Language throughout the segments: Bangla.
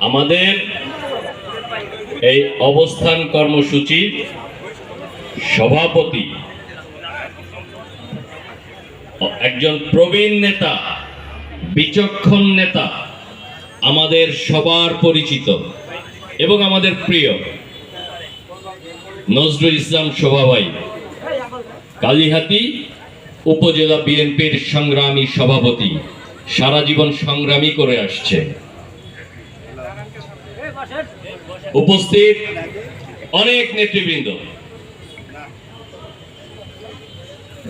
আমাদের এই অবস্থান কর্মসূচির সভাপতি একজন প্রবীণ নেতা, বিচক্ষণ নেতা, আমাদের সবার পরিচিত এবং আমাদের প্রিয় নজরুল ইসলাম শোভাভাই কালীহাতি উপজেলা বিএনপির সংগ্রামী সভাপতি, সারা জীবন সংগ্রামী করে আসছে। উপস্থিত অনেক নেতৃবৃন্দ।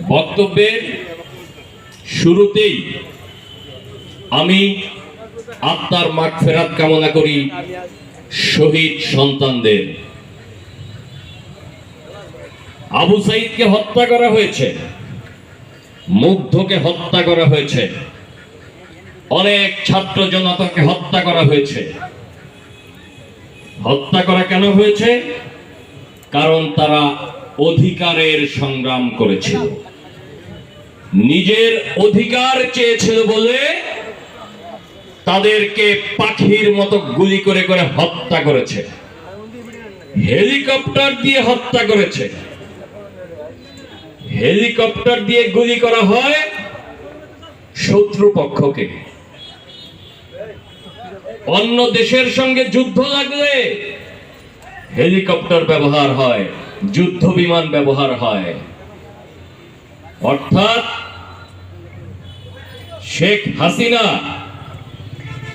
বক্তব্যের শুরুতেই আমি আত্মার মাঠ ফেরাত কামনা করি শহীদ সন্তানদের। আবু সাইদকে হত্যা করা হয়েছে, মুগ্ধকে হত্যা করা হয়েছে, অনেক ছাত্র জনতাকে হত্যা করা হয়েছে। হত্যা করা কেন হয়েছে? কারণ তারা অধিকারের সংগ্রাম করেছিল। নিজের অধিকার চেয়েছিল বলে তাদেরকে পাখির মতো গুলি করে করে হত্যা করেছে। হেলিকপ্টার দিয়ে হত্যা করেছে। হেলিকপ্টার দিয়ে গুলি করা হয় শত্রু পক্ষকে অন্য দেশের সঙ্গে যুদ্ধ লাগলে হেলিকপ্টার ব্যবহার হয়, যুদ্ধ বিমান ব্যবহার হয়। অর্থাৎ শেখ হাসিনা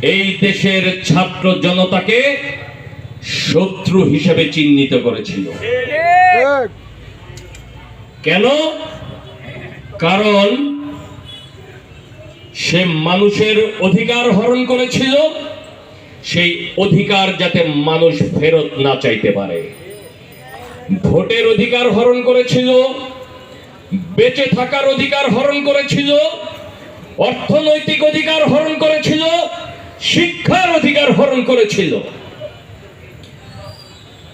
এই দেশের ছাত্র জনতাকে শত্রু হিসেবে চিহ্নিত করেছিল। কেন? কারণ সে মানুষের অধিকার হরণ করেছিল। সেই অধিকার যাতে মানুষ ফেরত না চাইতে পারে। ভোটের অধিকার হরণ করেছিল, বেঁচে থাকার অধিকার হরণ করেছিল, অর্থনৈতিক অধিকার হরণ করেছিল, শিক্ষার অধিকার হরণ করেছিল।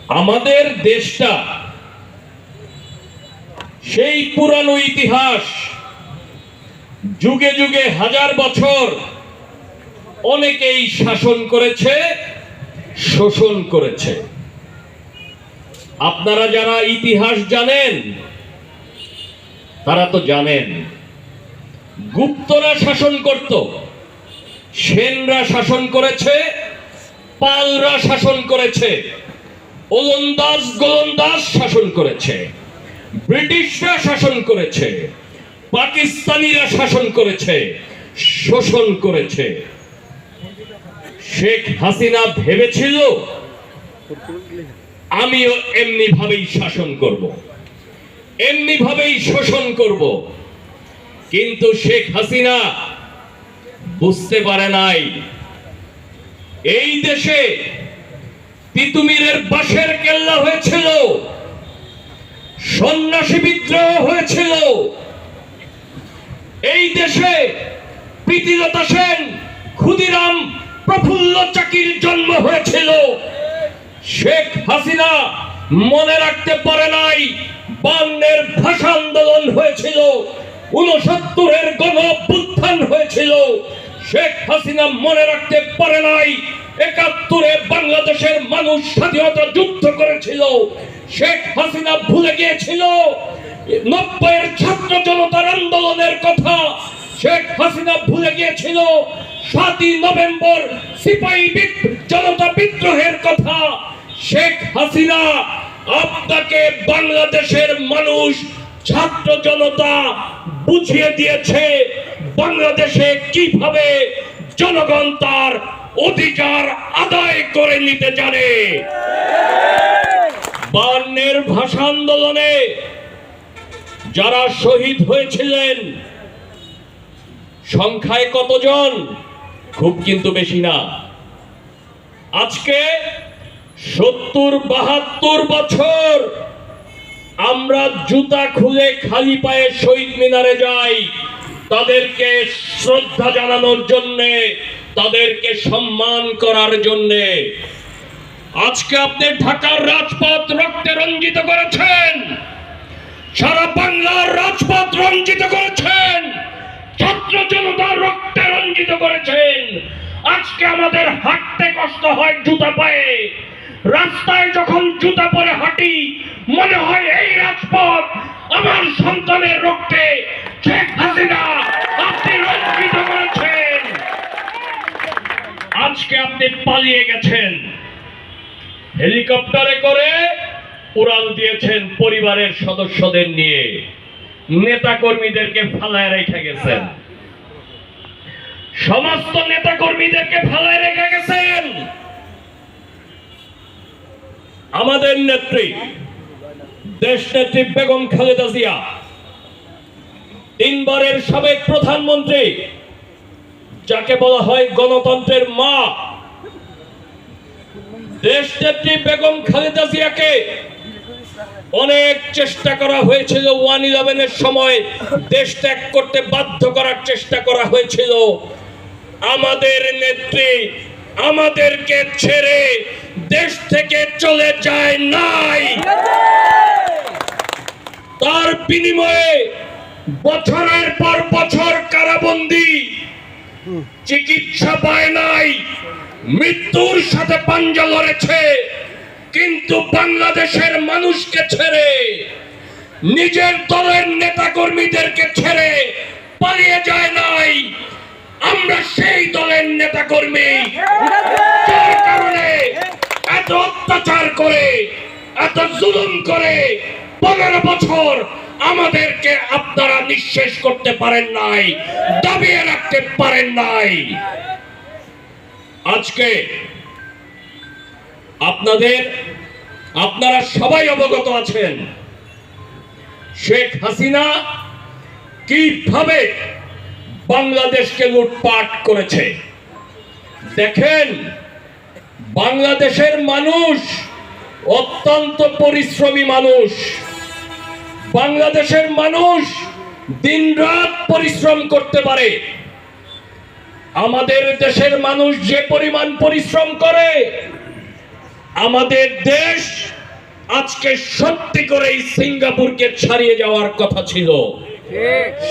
আমাদের দেশটা সেই পুরানো ইতিহাস, যুগে যুগে হাজার বছর অনেকেই শাসন করেছে, শোষণ করেছে। আপনারা যারা ইতিহাস জানেন, তারা তো জানেন, গুপ্তরা শাসন করত, সেনরা শাসন করেছে, পালরা শাসন করেছে, ওলন্দাজ গোলন্দাজ শাসন করেছে, ব্রিটিশরা শাসন করেছে, পাকিস্তানিরা শাসন করেছে, শোষণ করেছে। শেখ হাসিনা ভেবেছিল, আমিও এমনি ভাবেই শাসন করব। এমনি ভাবেই শোষণ করব। কিন্তু শেখ হাসিনা বুঝতে পারে নাই, এই দেশে তিতুমিরের বাঁশের কেল্লা হয়েছিল, সন্ন্যাসী বিদ্রোহ হয়েছিল। এই দেশে প্রীতিলতা সেন, ক্ষুদিরাম প্রফুল্ল চাকির জন্ম হয়েছিল। শেখ হাসিনা মনে রাখতে পারে নাই বান্নের ভাষা আন্দোলন হয়েছিল উনসত্তরের গণ অভ্যুত্থান হয়েছিল। শেখ হাসিনা মনে রাখতে পারে নাই, একাত্তরে বাংলাদেশের মানুষ স্বাধীনতা যুদ্ধ করেছিল। শেখ হাসিনা ভুলে গিয়েছিল, নব্বইয়ের ছাত্র জনতার আন্দোলনের কথা। শেখ হাসিনা ভুলে গিয়েছিল সাতই নভেম্বর সিপাহী জনতা বিদ্রোহের কথা। শেখ হাসিনা আপনাকে বাংলাদেশের মানুষ, ছাত্র জনতা বুঝিয়ে দিয়েছে বাংলাদেশে কীভাবে জনগণ তার অধিকার আদায় করে নিতে জানে। বান্নের ভাষা আন্দোলনে যারা শহীদ হয়েছিলেন, সংখ্যায় কতজন? খুব কিন্তু বেশি না। আজকে সত্তর, বাহাত্তর বছর আমরা জুতা খুলে খালি পায়ে শহীদ মিনারে যাই। তাদেরকে শ্রদ্ধা জানানোর জন্যে, তাদেরকে সম্মান করার জন্যে। আজকে আপনি ঢাকার রাজপথ রক্তে রঞ্জিত করেছেন। সারা বাংলার রাজপথ রঞ্জিত করেছেন। ছাত্র জনতার রক্তে রঞ্জিত করেছেন। আজকে আমাদের হাট কষ্ট হয় জুতা পায়ে। রাস্তায় যখন জুতা পরে হাঁটি, মনে হয় এই রাজপথ আমার সন্তানের রক্তে। শেখ হাসিনা আপনি রক্ষিত করেছেন। আজকে আপনি পালিয়ে গেছেন। হেলিকপ্টারে করে উড়াল দিয়েছেন পরিবারের সদস্যদের নিয়ে। নেতা কর্মীদেরকে ফালায় রেখে গেছেন। সমস্ত নেতা কর্মীদেরকে ফালায় রেখে গেছেন। আমাদের নেত্রী, দেশ নেত্রী বেগম খালেদা জিয়া, তিনবারের সাবেক প্রধানমন্ত্রী, যাকে বলা হয় গণতন্ত্রের মা, দেশ নেত্রী বেগম খালেদা জিয়াকে অনেক চেষ্টা করা হয়েছিল ওয়ান ইলেভেনের সময়। দেশ ত্যাগ করতে বাধ্য করার চেষ্টা করা হয়েছিল। আমাদের নেত্রী আমাদেরকে ছেড়ে দেশ থেকে চলে যায় নাই। তার বিনিময়ে বছরের পর বছর কারাবন্দি, চিকিৎসা পায় নাই, মৃত্যুর সাথে পাঞ্জা লড়েছে। কিন্তু বাংলাদেশের মানুষকে ছেড়ে, নিজের দলের নেতা কর্মীদেরকে ছেড়ে পালিয়ে যায় নাই। আমরা সেই দলের নেতা কর্মী যার কারণে এত অত্যাচার করে, এত জুলুম করে পনেরো বছর আমাদেরকে আপনারা নিঃশেষ করতে পারেন নাই, দাবিয়ে রাখতে পারেন নাই। আজকে আপনাদের, আপনারা সবাই অবগত আছেন শেখ হাসিনা কীভাবে বাংলাদেশকে লুটপাট করেছে। দেখেন, বাংলাদেশের মানুষ অত্যন্ত পরিশ্রমী মানুষ। বাংলাদেশের মানুষ দিনরাত পরিশ্রম করতে পারে। আমাদের দেশের মানুষ যে পরিমাণ পরিশ্রম করে আমাদের দেশ আজকে সত্যি করেই সিঙ্গাপুরকে ছাড়িয়ে যাওয়ার কথা ছিল।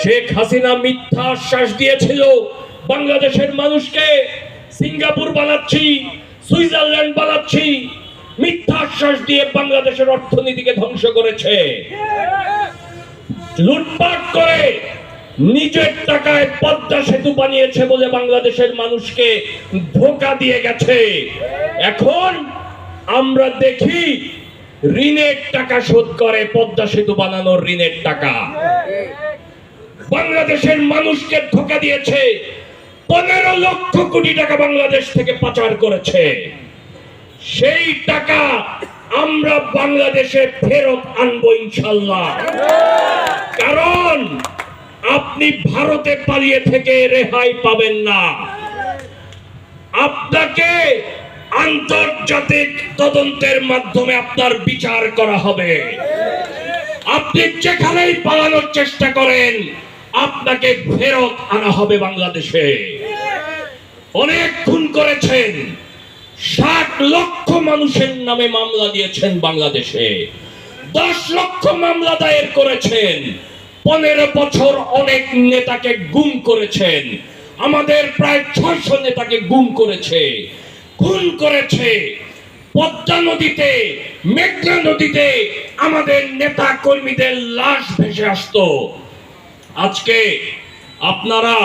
শেখ হাসিনা মিথ্যা আশ্বাস দিয়েছিল, বাংলাদেশের মানুষকে সিঙ্গাপুর বানাচ্ছি, সুইজারল্যান্ড বানাচ্ছি, মিথ্যা আশ্বাস দিয়ে বাংলাদেশের অর্থনীতিকে ধ্বংস করেছে। লুটপাট করে নিজের টাকায় পদ্মা সেতু বানিয়েছে বলে বাংলাদেশের মানুষকে ধোকা দিয়ে গেছে। এখন আমরা দেখি ঋণের টাকা শোধ করে পদ্মা সেতু বানানোর ঋণের টাকা। বাংলাদেশের মানুষকে ধোকা দিয়েছে। পনেরো লক্ষ কোটি টাকা বাংলাদেশ থেকে পাচার করেছে। সেই টাকা আমরা বাংলাদেশে ফেরত আনব ইনশাল্লাহ। কারণ আপনি ভারতে পালিয়ে থেকে রেহাই পাবেন না। আপনাকে আন্তর্জাতিক তদন্তের মাধ্যমে আপনার বিচার করা হবে। আপনি যেখানেই পালানোর চেষ্টা করেন, আপনাকে ফেরত আনা হবে বাংলাদেশে। অনেক খুন করেছেন, ষাট লক্ষ মানুষের নামে মামলা দিয়েছেন বাংলাদেশে। দশ লক্ষ মামলা দায়ের করেছেন, পনেরো বছর অনেক নেতাকে গুম করেছেন, আমাদের প্রায় ছয়শো নেতাকে গুম করেছে। খুন করেছে। পদ্মা নদীতে মেঘনা নদীতে আমাদের নেতা কর্মীদের লাশ ভেসে আসতো। আজকে আপনারা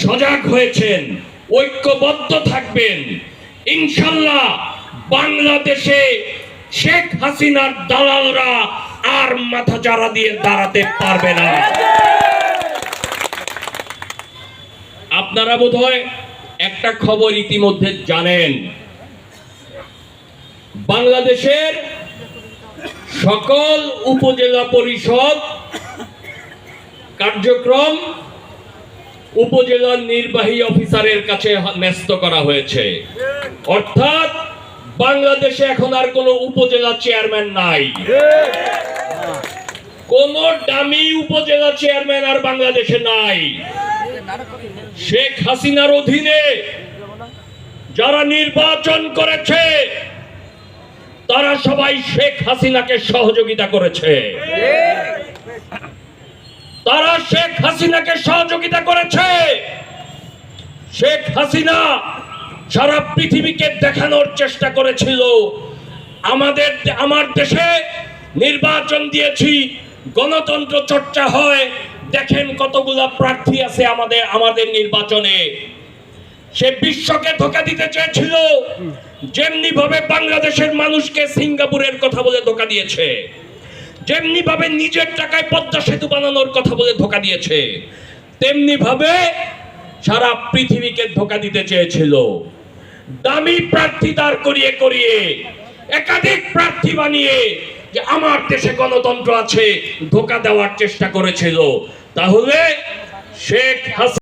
সজাগ হয়েছেন, ঐক্যবদ্ধ থাকবেন। ইনশাল্লাহ বাংলাদেশে শেখ হাসিনার দালালরা আর মাথা চারা দিয়ে দাঁড়াতে পারবে না। আপনারা বোধহয় একটা খবর ইতিমধ্যে জানেন। বাংলাদেশের সকল উপজেলা পরিষদ কার্যক্রম উপজেলা নির্বাহী অফিসারের কাছে ন্যস্ত করা হয়েছে। অর্থাৎ বাংলাদেশে এখন আর কোনো উপজেলা চেয়ারম্যান নাই। কোন দামি উপজেলা চেয়ারম্যান আর বাংলাদেশে নাই। শেখ হাসিনার অধীনে যারা নির্বাচন করেছে, তারা সবাই শেখ হাসিনাকে সহযোগিতা করেছে। তারা শেখ হাসিনাকে সহযোগিতা করেছে। শেখ হাসিনা সারা পৃথিবীকে দেখানোর চেষ্টা করেছিল। আমাদের আমার দেশে নির্বাচন দিয়েছি, গণতন্ত্র চর্চা হয়। দেখেন কতগুলা প্রার্থী আছে আমাদের আমাদের নির্বাচনে। সে বিশ্বকে ধোকা দিতে চেয়েছিল যেমনি ভাবে বাংলাদেশের মানুষকে সিঙ্গাপুরের কথা বলে ধোকা দিয়েছে যেমনি ভাবে নিজের টাকায় পদ্মা সেতু বানানোর কথা বলে ধোকা দিয়েছে তেমনি ভাবে সারা পৃথিবীকে ধোকা দিতে চেয়েছিল। দামি প্রার্থী দাঁড় করিয়ে করিয়ে, একাধিক প্রার্থী বানিয়ে যে আমার দেশে গণতন্ত্র আছে, ধোকা দেওয়ার চেষ্টা করেছিল। তাহলে শেখ হাসিনা